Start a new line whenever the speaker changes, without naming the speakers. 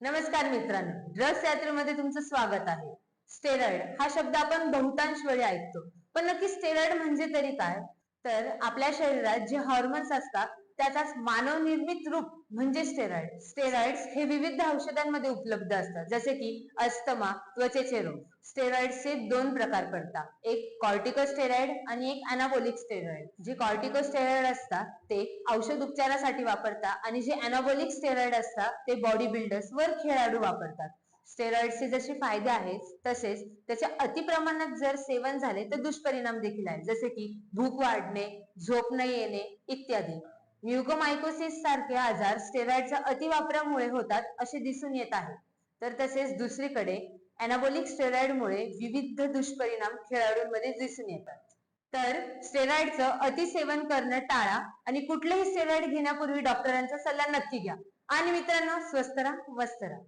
नमस्कार मित्रांनो रस यात्रेमध्ये तुमचं स्वागत आहे. स्टेरॉइड हा शब्द आपण बहुतांश वेळी ऐकतो. पण नक्की स्टेरॉइड म्हणजे तरी काय? तर आपल्या शरीरात जे हॉर्मोन्स असतात त्याचाच मानवनिर्मित रूप म्हणजे स्टेरॉइड स्टेरॉइड्स हे विविध औषधांमध्ये उपलब्ध असतात. जसे की अस्थमा त्वचेचे रोग. स्टेरॉइडचे दोन प्रकार पडतात. एक कॉर्टिकोस्टेरॉइड आणि एक अनाबोलिक स्टेरॉइड जे कॉर्टिकोस्टेरॉइड असतात ते औषध उपचारासाठी वापरतात आणि जे अनाबोलिक स्टेरॉइड असतात ते बॉडी बिल्डर्स वर खेळाडू वापरतात. स्टेरॉइडचे जसे फायदे आहेत तसेच त्याच्या अतिप्रमाणात जर सेवन झाले तर दुष्परिणाम देखील आहेत. जसे की भूक वाढणे झोप न येणे इत्यादी. म्युकोमायकोसिस सारखे आजार स्टेरॉइडच्या अतिवापरामुळे होतात असे दिसून येत आहे. तर तसेच दुसरीकडे अनाबोलिक स्टेरॉइडमुळे विविध दुष्परिणाम खेळाडूंमध्ये दिसून येतात. तर स्टेरॉइडचं अतिसेवन करणं टाळा आणि कुठलेही स्टेरॉइड घेण्यापूर्वी डॉक्टरांचा सल्ला नक्की घ्या. आणि मित्रांनो स्वस्त राहा मस्त राहा.